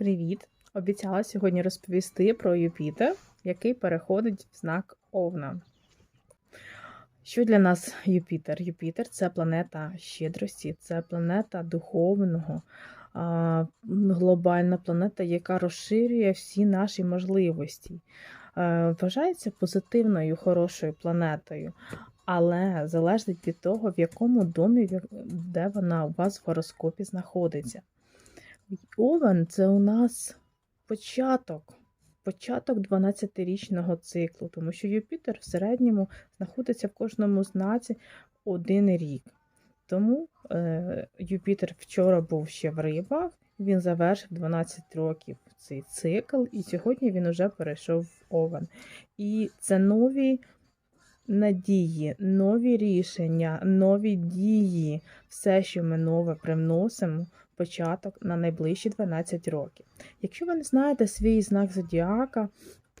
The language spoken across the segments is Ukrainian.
Привіт! Обіцяла сьогодні розповісти про Юпітер, який переходить в знак Овна. Що для нас Юпітер? Юпітер це планета щедрості, це планета духовного, глобальна планета, яка розширює всі наші можливості. Е, Вважається позитивною, хорошою планетою, але залежить від того, в якому домі, де вона у вас в гороскопі знаходиться. Овен це у нас початок, початок 12-річного циклу, тому що Юпітер в середньому знаходиться в кожному знаці один рік. Тому е, Юпітер вчора був ще в рибах, він завершив 12 років цей цикл, і сьогодні він уже перейшов в Овен. І це нові надії, нові рішення, нові дії, все, що ми нове привносимо, початок на найближчі 12 років. Якщо ви не знаєте свій знак зодіака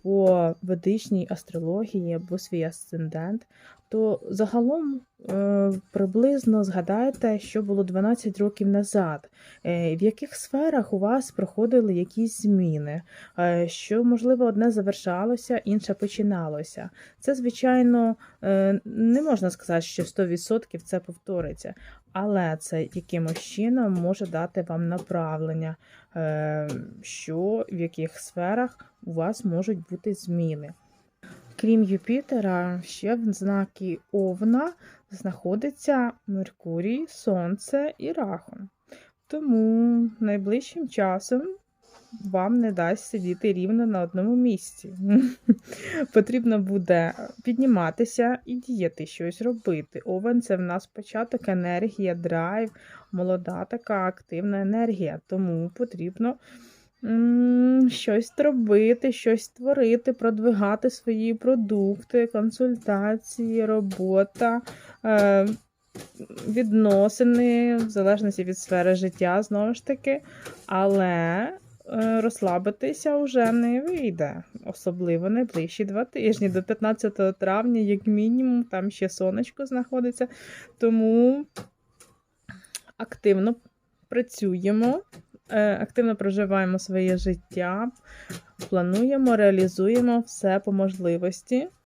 по ведичній астрології або свій асцендент, то загалом е, приблизно згадайте, що було 12 років назад, е, в яких сферах у вас проходили якісь зміни, е, що, можливо, одне завершалося, інше починалося. Це, звичайно, не можна сказати, що 100% це повториться, але це якимось чином може дати вам направлення, що в яких сферах у вас можуть бути зміни. Крім Юпітера, ще в знакі Овна знаходиться Меркурій, Сонце і Рахон. Тому найближчим часом вам не дасть сидіти рівно на одному місці. Потрібно буде підніматися і діяти, щось робити. Овен це в нас початок, енергія, драйв, молода така активна енергія. Тому потрібно щось робити, щось творити, продвигати свої продукти, консультації, робота. Е, Відносини, в залежності від сфери життя, знову ж таки, але е, розслабитися вже не вийде, особливо найближчі два тижні. До 15 травня, як мінімум, там ще сонечко знаходиться. Тому активно працюємо, активно проживаємо своє життя, плануємо, реалізуємо все по можливості.